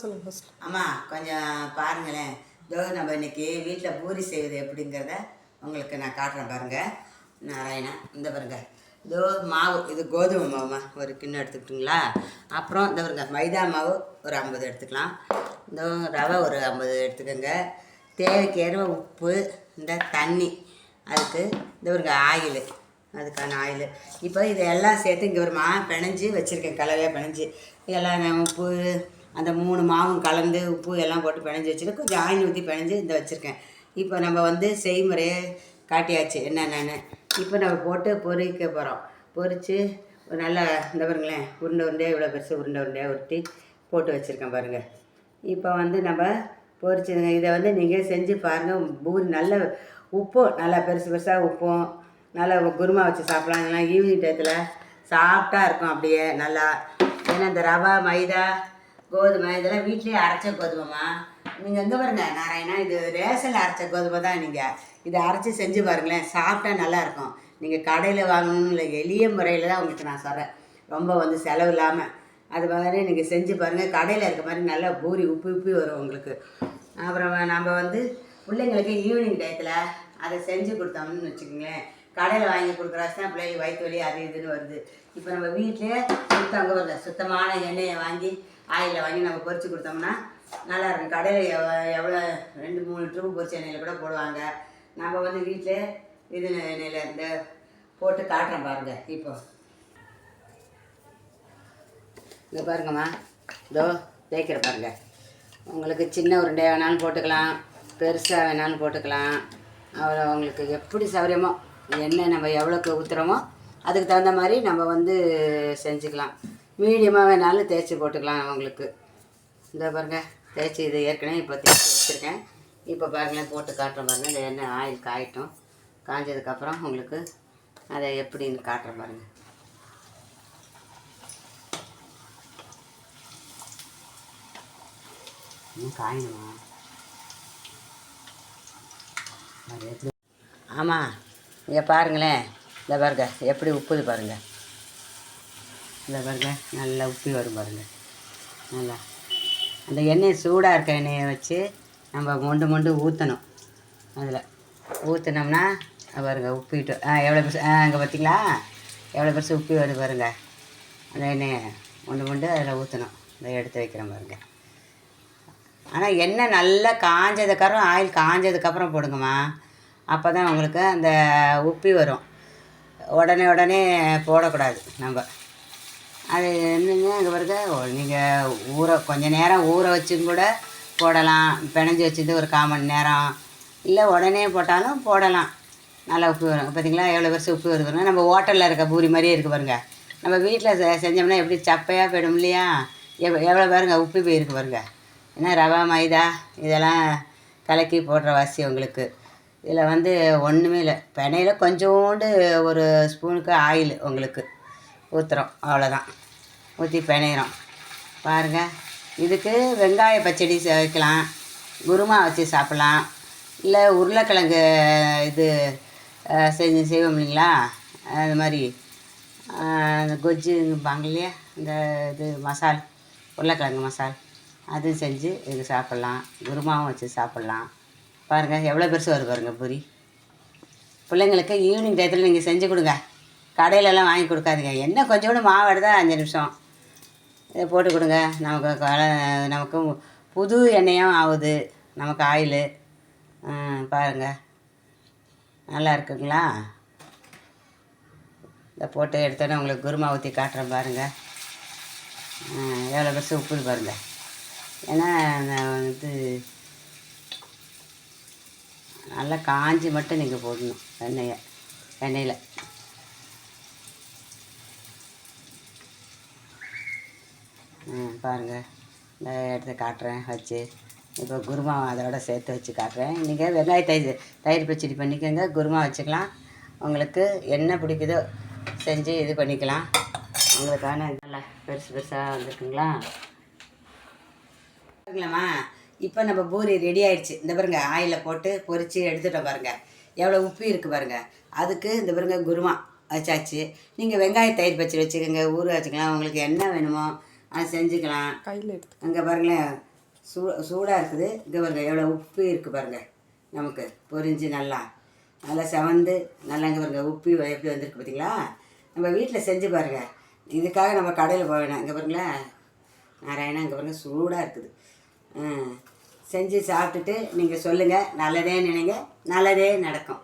சொல்லுங்கள் ஃபஸ்ட் அம்மா கொஞ்சம் பாருங்களேன். இதோ நம்ம இன்னைக்கு வீட்டில் பூரி செய்வது எப்படிங்கிறத உங்களுக்கு நான் காட்டுறேன் பாருங்க. நாராயணா இந்த பாருங்க. இதோ மாவு இது கோதுமை மாவுமா ஒரு கிண்ணம் எடுத்துக்கிட்டுங்களா? அப்புறம் இந்த பாருங்க மைதா மாவு ஒரு ஐம்பது எடுத்துக்கலாம். இந்த ரவை ஒரு ஐம்பது எடுத்துக்கோங்க. தேவைக்கேற்ப உப்பு இந்த தண்ணி அதுக்கு இந்த பாருங்க ஆயில் அதுக்கான ஆயில். இப்போ இதெல்லாம் சேர்த்து இங்கே வருமா பிணைஞ்சி வச்சுருக்கேன் கலவையாக பிணைஞ்சி. இதெல்லாம் உப்பு அந்த மூணு மாவும் கலந்து உப்பு எல்லாம் போட்டு பிணைஞ்சி வச்சுட்டு கொஞ்சம் ஆயில் ஊற்றி பிணைஞ்சி இந்த வச்சுருக்கேன். இப்போ நம்ம வந்து செய்முறையை காட்டியாச்சு. என்னென்னு இப்போ நம்ம போட்டு பொறிக்க போகிறோம் பொரித்து ஒரு நல்லா இந்த பாருங்களேன் உருண்டை உருண்டையாக இவ்வளோ பெருசு உருண்டை உருண்டையாக உருட்டி போட்டு வச்சுருக்கேன் பாருங்கள் இப்போ வந்து நம்ம பொறிச்சுங்க இதை வந்து நீங்கள் செஞ்சு பாருங்கள் பூரி நல்ல உப்பும் நல்லா பெருசு பெருசாக உப்பும் நல்லா குருமா வச்சு சாப்பிடலாம். இதெல்லாம் ஈவினிங் டயத்தில் சாஃப்டாக இருக்கும் அப்படியே நல்லா. ஏன்னா இந்த ரவா மைதா கோதுமை இதெல்லாம் வீட்லேயே அரைச்ச கோதுமைமா நீங்கள் எங்கே பாருங்க நாராயணா இது ரேஷனில் அரைச்ச கோதுமை தான் நீங்கள் இதை அரைச்சி செஞ்சு பாருங்களேன் சாப்பிட்டா நல்லாயிருக்கும் நீங்கள் கடையில் வாங்கணும்னு இல்லை எளிய முறையில் தான் உங்களுக்கு நான் சொல்கிறேன் ரொம்ப வந்து செலவு இல்லாமல் அது மாதிரி நீங்கள் செஞ்சு பாருங்கள் கடையில் இருக்க மாதிரி நல்லா பூரி உப்பி உப்பி வரும் உங்களுக்கு. அப்புறம் நம்ம வந்து பிள்ளைங்களுக்கு ஈவினிங் டயத்தில் அதை செஞ்சு கொடுத்தோம்னு வச்சுக்கோங்களேன். கடையில் வாங்கி கொடுக்குறாச்சு தான் பிள்ளைங்க வயிற்று வலி அது இதுன்னு வருது. இப்போ நம்ம வீட்டிலே சுத்தம் சுத்தமான எண்ணெயை வாங்கி ஆயிலில் வாங்கி நம்ம பொறிச்சு கொடுத்தோம்னா நல்லா இருக்கும் கடையில் எவ்வளோ எவ்வளோ ரெண்டு மூணு ட்ரூப் பொரிச்ச எண்ணெயில் கூட போடுவாங்க. நம்ம வந்து வீட்டிலே இது எண்ணெயில் இந்த போட்டு காட்டுறோம் பாருங்கள் இப்போ. இங்கே பாருங்கம்மா. இதோ தேய்க்கிற பாருங்க. உங்களுக்கு சின்ன உருண்டை வேணாலும் போட்டுக்கலாம் பெருசாக வேணாலும் போட்டுக்கலாம். அவ்வளோ உங்களுக்கு எப்படி சௌகரியமோ எண்ணெய் நம்ம எவ்வளோக்கு ஊற்றுறோமோ அதுக்கு தகுந்த மாதிரி நம்ம வந்து செஞ்சுக்கலாம். மீடியமாக வேணாலும் தேய்ச்சி போட்டுக்கலாம் உங்களுக்கு இந்த பாருங்க தேய்ச்சி இது ஏற்கனவே இப்போ தேய்ச்சி வச்சுருக்கேன். இப்போ பாருங்களேன் போட்டு காட்டுறேன் பாருங்கள் இந்த எண்ணெய் ஆயில் காயட்டும். காஞ்சதுக்கப்புறம் உங்களுக்கு அதை எப்படின்னு காட்டுறேன் பாருங்கள் காயணுமா? அது எப்படி ஆமாம் இங்கே பாருங்களேன் இந்த பாருங்க எப்படி உப்புது பாருங்கள் இந்த பாருங்க நல்லா உப்பி வரும் பாருங்கள் நல்லா. அந்த எண்ணெய் சூடாக இருக்க எண்ணெயை வச்சு நம்ம மொண்டு மொண்டு ஊற்றணும் அதில். ஊற்றினோம்னா பாருங்க உப்பிட்டு ஆ எவ்வளோ பெருசு ஆ அங்கே பார்த்தீங்களா எவ்வளோ பெருசு உப்பி வருது பாருங்க. அந்த எண்ணெயை மொண்டு மொண்டு அதில் ஊற்றணும் இதை எடுத்து வைக்கிறேன் பாருங்கள் ஆனால் எண்ணெய் நல்லா காஞ்சதுக்கப்புறம் ஆயில் காஞ்சதுக்கப்புறம் போடுங்கம்மா. அப்போ தான் உங்களுக்கு அந்த உப்பி வரும். உடனே உடனே போடக்கூடாது நம்ம. அது என்னங்க அங்கே பாருங்க. நீங்கள் ஊற கொஞ்சம் நேரம் ஊற வச்சும் கூட போடலாம். பிணைஞ்சி வச்சுட்டு ஒரு கால் மணி நேரம். இல்லை உடனே போட்டாலும் போடலாம். நல்லா உப்பு வரும். பார்த்தீங்களா எவ்வளோ பெருசு உப்பு வருது நம்ம ஹோட்டலில் இருக்க பூரி மாதிரியே இருக்குது பாருங்க. நம்ம வீட்டில் செ செஞ்சோம்னா எப்படி சப்பையாக போயிடும் இல்லையா? எவ் எவ்வளோ பாருங்க உப்பு போயிருக்கு பாருங்க. ஏன்னா ரவா மைதா? இதெல்லாம் கலக்கி போடுற வாசி உங்களுக்கு. இதில் வந்து ஒன்றுமே இல்லை. பெனையில் கொஞ்சோண்டு ஒரு ஸ்பூனுக்கு ஆயில் உங்களுக்கு. ஊற்றுறோம் அவ்வளோதான் ஊற்றி பிணையிறோம். பாருங்கள் இதுக்கு வெங்காய பச்சடி வைக்கலாம் குருமா வச்சு சாப்பிட்லாம். இல்லை உருளைக்கிழங்கு இது செஞ்சு செய்வோம் இல்லைங்களா? அது மாதிரி அஹ், இல்லையா? இந்த இது மசால் உருளைக்கிழங்கு மசால். அது செஞ்சு இது சாப்பிட்லாம். குருமாவும் வச்சு சாப்பிட்லாம். பாருங்கள் எவ்வளோ பெருசு வரும் பாருங்கள் பூரி. பிள்ளைங்களுக்கு ஈவினிங் டயத்தில் நீங்கள் செஞ்சு கொடுங்க. கடையிலலாம் வாங்கி கொடுக்காதீங்க. என்ன கொஞ்சோண்டு மாவு எடுத்தால் அஞ்சு நிமிஷம். இதை போட்டு கொடுங்க. நமக்கு கல- நமக்கு புது எண்ணெயும் ஆகுது. நமக்கு ஆயிலு. பாருங்கள் நல்லா இருக்குங்களா? இதை போட்டு எடுத்தோன்னே உங்களுக்கு குருமா ஊற்றி காட்டுறேன் பாருங்கள் எவ்வளோ பெருசு உப்புது பாருங்கள் ஏன்னா நான் வந்து நல்லா காஞ்சி மட்டும் நீங்கள் போடணும் எண்ணெயை எண்ணெயில். பாருங்கள் எடுத்து காட்டுறேன் வச்சு. இப்போ குருமா அதோட சேர்த்து வச்சு காட்டுறேன். நீங்கள் வெங்காய தயிர் தயிர் பச்சடி பண்ணிக்கோங்க. குருமா வச்சுக்கலாம். உங்களுக்கு என்ன பிடிக்குதோ செஞ்சு இது பண்ணிக்கலாம். உங்களுக்கான நல்லா பெருசு பெருசாக வந்துருக்குங்களா? பாருங்களேம்மா இப்போ நம்ம பூரி ரெடி ஆயிடுச்சு. இந்த பாருங்க ஆயிலில் போட்டு பொறிச்சு எடுத்துட்டோம் பாருங்க. எவ்வளோ உப்பு இருக்குது பாருங்க. அதுக்கு இந்த பாருங்க குருமா வச்சாச்சு. நீங்கள் வெங்காய தயிர் பச்சடி வச்சுக்கோங்க ஊற வச்சுக்கலாம். உங்களுக்கு என்ன வேணுமோ அது செஞ்சுக்கலாம். கையில் எடுத்து அங்கே பாருங்களேன் சூ சூடாக இருக்குது. இங்கே பாருங்க எவ்வளோ உப்பு இருக்குது பாருங்க. நமக்கு பொரிஞ்சு நல்லா. நல்லா செவந்து நல்லா இங்கே பாருங்க உப்பி எப்படி வந்திருக்கு பார்த்தீங்களா நம்ம வீட்டில் செஞ்சு பாருங்க. இதுக்காக நம்ம கடையில் போக வேணாம். இங்கே பாருங்களேன் நாராயணா இங்கே பாருங்க சூடாக இருக்குது. செஞ்சு சாப்பிட்டுட்டு நீங்கள் சொல்லுங்கள் நல்லதே நினைங்க. நல்லதே நடக்கும்.